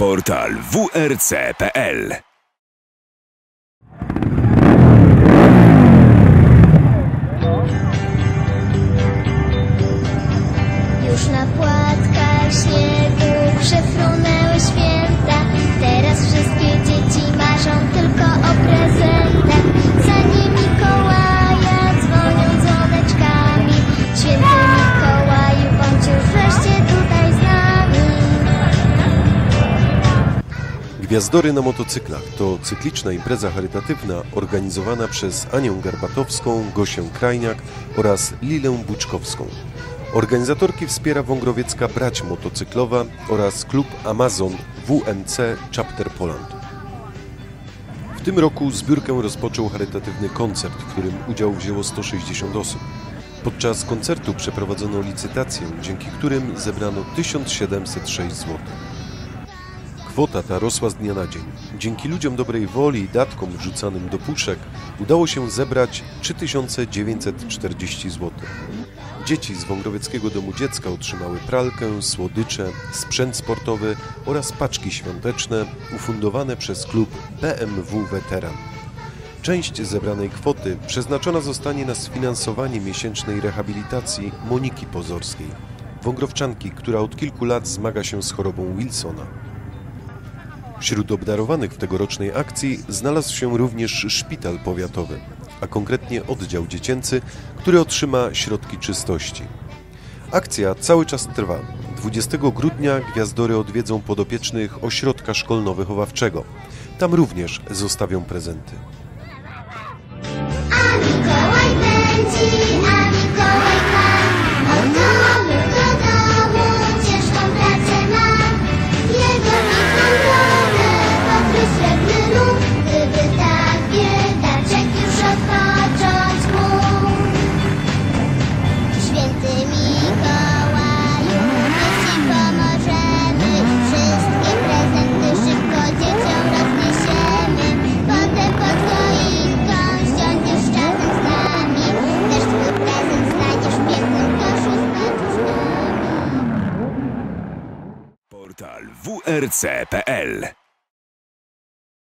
Portal wrc.pl Już na płatkach Gwiazdory na motocyklach to cykliczna impreza charytatywna organizowana przez Anię Garbatowską, Gosię Krajniak oraz Lilę Buczkowską. Organizatorki wspiera Wągrowiecka Brać Motocyklowa oraz klub Amazon WMC Chapter Poland. W tym roku zbiórkę rozpoczął charytatywny koncert, w którym udział wzięło 160 osób. Podczas koncertu przeprowadzono licytację, dzięki którym zebrano 1706 zł. Kwota ta rosła z dnia na dzień. Dzięki ludziom dobrej woli i datkom wrzucanym do puszek udało się zebrać 3940 zł. Dzieci z Wągrowieckiego Domu Dziecka otrzymały pralkę, słodycze, sprzęt sportowy oraz paczki świąteczne ufundowane przez klub BMW Weteran. Część zebranej kwoty przeznaczona zostanie na sfinansowanie miesięcznej rehabilitacji Moniki Pozorskiej, wągrowczanki, która od kilku lat zmaga się z chorobą Wilsona. Wśród obdarowanych w tegorocznej akcji znalazł się również szpital powiatowy, a konkretnie oddział dziecięcy, który otrzyma środki czystości. Akcja cały czas trwa. 20 grudnia gwiazdory odwiedzą podopiecznych ośrodka szkolno-wychowawczego. Tam również zostawią prezenty. Portal wrc.pl